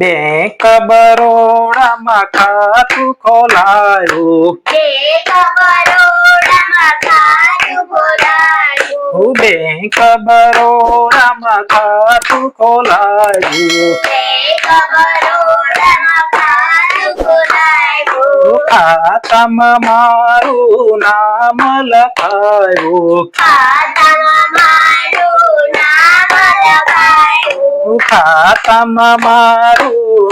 Bank બરોડામાં ખાતું ખોલાયું. Bank બરોડામાં ખાતું ખોલાયું. ખાતામાં મારું નામ લખાયું. ખાતામાં મારું ખાતામાં મારું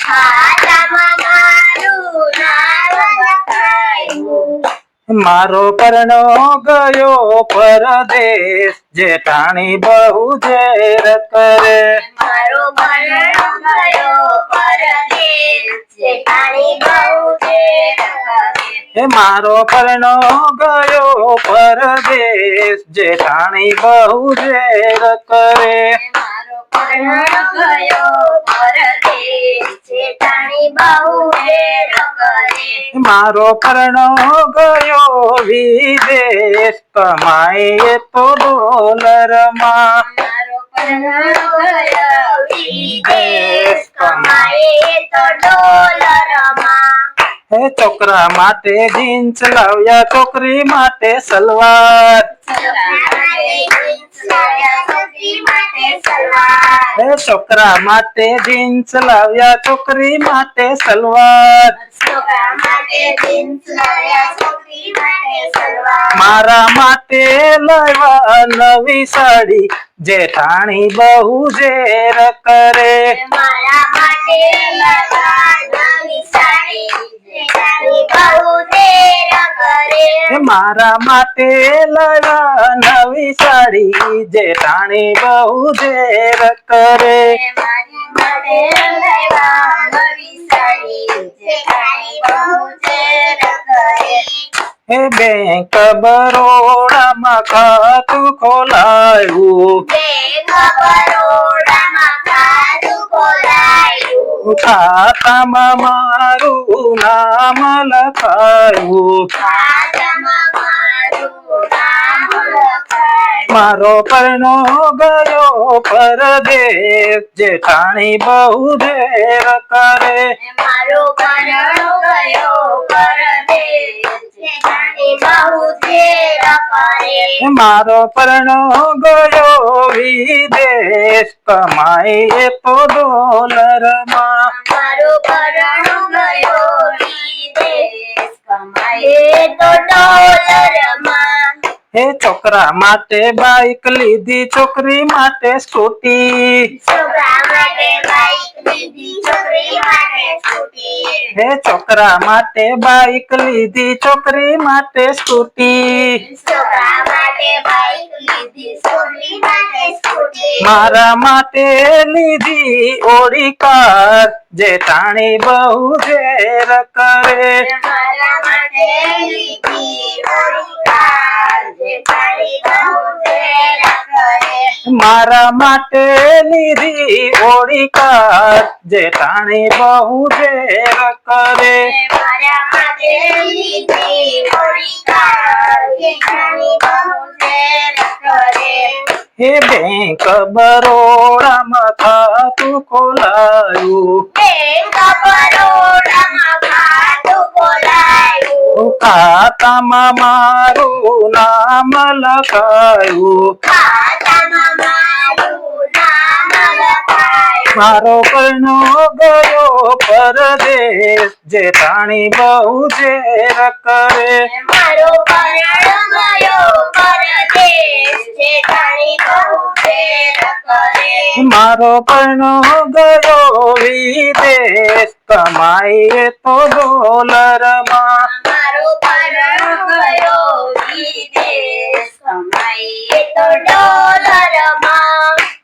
ખાતામાં મારું નામ લખાયું. મારો પરણો ગયો પરદેશ જેઠાણી બહુ ઝેર કરે મારો પરણો ગયો પરદેશ. હે મારો પરણો ગયો પરદેશ જેઠાણી બહુ ઝેર કરે મારો પરણો ગયો વિદેશ કમાઈએ તો ડોલરમાં. કમાએ તો ડોલરમાં. હે છોકરા માટે જીન્સ લાવ્યા છોકરી માટે સલવાર હે છોકરા માટે જીન્સ લાવ્યા છોકરી માટે સલવાર મારા માટે લાવ્યા નવી સાડી જેઠાણી બહુ ઝેર કરે મારા માટે લગા નવી સાડી જેઠાણી બહુ દેર કરે હે મારા માટે લડા નવી સાડી જે રાણી બહુ દેર કરે. હે બેંક બરોડામાં ખાતું ખોલાયું. બેંક બરોડામાં ખાતું ખોલાયું. ખાતામાં મારું નામ લખાયું. મારું પરનો ગયો પરદેશ જેઠાણી બહુ ધેર કરે. મારો પરણો મારો પરણો ગયો વિદેશ કમાઈએ તો ડોલરમાં મારો પરણો ગયો વિદેશ તો ડોલરમાં. હે છોકરા માટે બાઈક લીધી છોકરી માટે સ્કૂટી. છોકરા માટે બાઈક લીધી છોકરી માટે સ્કૂટી. હે છોકરા માટે બાઈક લીધી છોકરી માટે સ્કૂટી. છોકરા માટે બાઈક લીધી છોકરી માટે સ્કૂટી મારા માટે લીધી ઓડી કાર જેઠાણી બહુ ઝેર કરે. મારા માટે લીધી ઓળી કાર જેઠાણી બહુ ઝેર કરે. મારા માટે લીધી ઓડી કાર જેઠાણી બહુ ઝેર કરે. મારા માટે લીધી ઓળી કાર જેઠાણી બહુ કરે હે બેંક બરોડામાં ખાતું ખોલાયું. બેંક બરોડામાં ખાતું ખોલાયું ખાતામાં મારું નામ લખાયું. ખાતામાં મારો પરણો ગયો પરદેશ જેઠાણી બહુ ઝેર કરે. મારો પરણો ગયો પરદેશ જેઠાણી બહુ ઝેર કરે. મારો પરણો ગયો વિદેશ કમાઈએ તો ડોલરમાં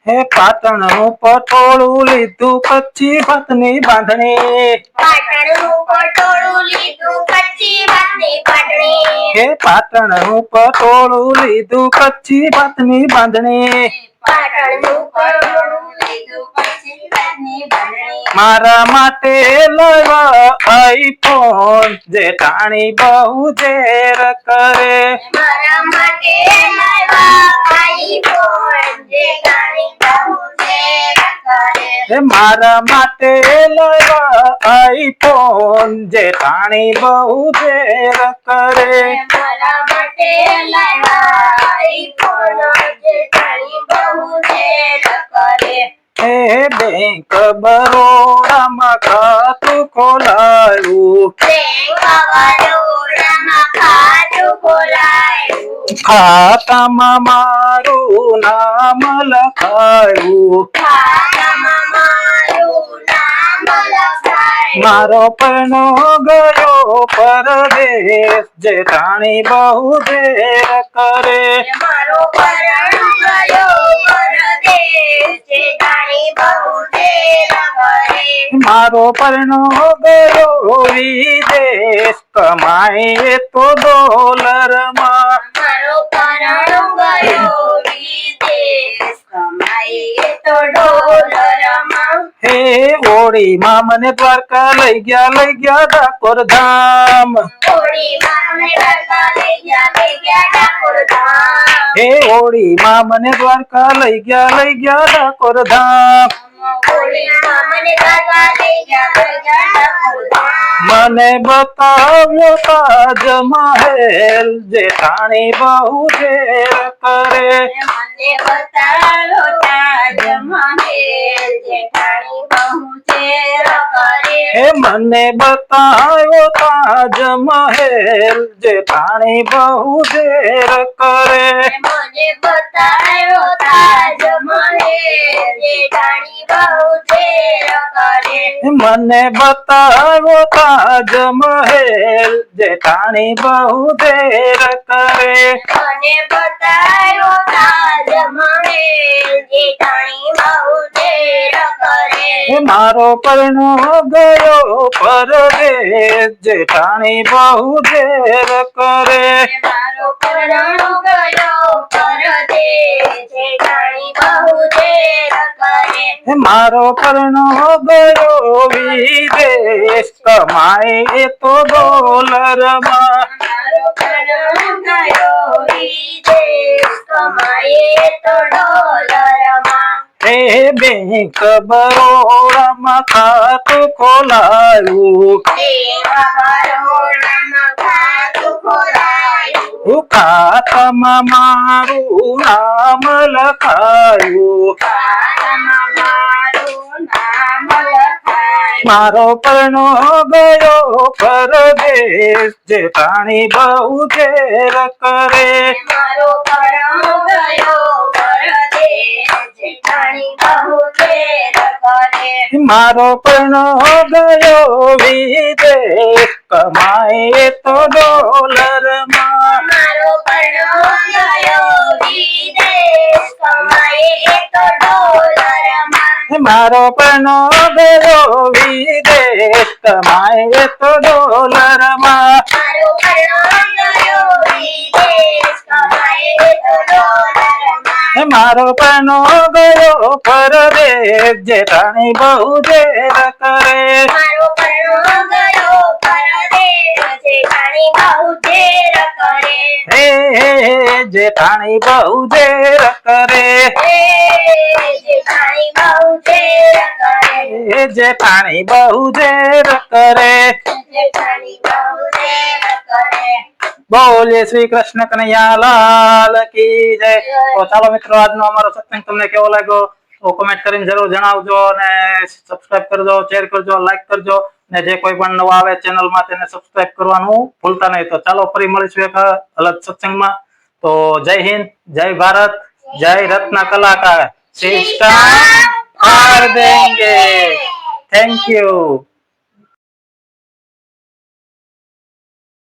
ડોલરમાં પાટણનું પટોળું લીધું કચ્છી ભાતની બાંધણી પાટણનું પટોળું લીધું કચ્છી ભાતની પાટણી હે પાટણનું પટોળું લીધું કચ્છી ભાતની બાંધણી પાટણનું પટોળું લીધું કચ્છી ભાતની બાંધણી મારા માટે લેવા આઈફોન જેઠાણી બહુ ઝેર કરે. મારા માટે લાવ્યા મારા માટે બહુ ઝેર કરે. મારા માટે લાવ્યા આઈફોન જેઠાણી બહુ ઝેર કરે. એ બેંક બરોડામાં ખાતું ખોલાયું. ખાતામાં મારું નામ લખાયું. મારો પૈણો ગયો પરદેશ જેઠાણી બહુ દેર કરે. મારો પરણ ગયો પરદેશ જેઠાણી બહુ દેર કરે. મારો પૈણો ગયો વિદેશ કમાય તો ડોલરમાં મારો પરણ ગયો વિદેશ કમાઈએ તો ડોલરમાં હે ધામ હોળીમાં મને દ્વારકા લઈ ગયા લઈ ગયા ડાકોર ધામ. હે ધામ હોળીમાં મને દ્વારકા લઈ ગયા લઈ ગયા ડાકોર ધામ. મને બતાવ્યો તાજ મહેલ જેઠાણી બહુ ઝેર કરે. મને બતાવ્યો તાજ મહેલ બહુ કરે હે મને બતાવો તાજ મહેલ જેઠાણી બહુ ઝેર કરે. મને બતાવો તાજ મહેલ જેઠાણી બહુ ઝેર કરે. મને બતાવો તાજ મહેલ જેઠાણી બહુ ઝેર કરે. મને બતાવો તાજ મહેલ જેઠાણી બહુ ઝેર મારો પરણો ગયો પરદેશ જેઠાણી બહુ ઝેર કરે. મારો પરણો ગયો પરદેશ જેઠાણી બહુ ઝેર કરે. મારો પરણો ગયો વિદેશ કમાય તો ડોલરમાં. મારો પરણો ગયો વિદેશ કમાએ તો ડોલરમાં. હે બેંક બરોડામાં ખાતું ખોલાયું. ખાતામાં મારું નામ લખાયું. મારું પરણો ગયો પરદેશ જેઠાણી બહુ ઘેર કરે. મારો પરણો ગયો મારો પણ ગયો વિદેશ કમાય તો ડોલરમાં. મારો પણ ગયો વિદેશ તો મારો ગયો વિદેશ કમાય તો ડોલરમાં. મારો પણ ગયો વિદેશ કમાએ તો ડોલરમાં. મારો પણ ગયો પરદેશ જેઠાણી બહુ ઝેર કરે મારો પરણો ગયો પરદેશ જેઠાણી બહુ ઝેર કરે હે હે, હે, જેઠાણી બહુ ઝેર કરે હે જેઠાણી બહુ ઝેર કરે હે, જેઠાણી બહુ ઝેર કરે જેઠાણી બહુ ઝેર કરે બોલે શ્રી કૃષ્ણ કનૈયા લાલ કી જય તો ચાલો મિત્રો આજનો અમારો સત્સંગ તમને કેવો લાગ્યો તો કોમેન્ટ કરીને જરૂર જણાવજો અને સબસ્ક્રાઇબ કરજો શેર કરજો લાઈક કરજો ને જે કોઈ પણ નવા આવે ચેનલમાં તેને સબસ્ક્રાઇબ કરવાનું ભૂલતા નહીં. તો ચાલો ફરી મળીશું એક અલગ સત્સંગમાં. તો જય હિન્દ જય ભારત જય રત્ન કલાકાર. સિસ્ટમ ફાડ દેંગે. Thank you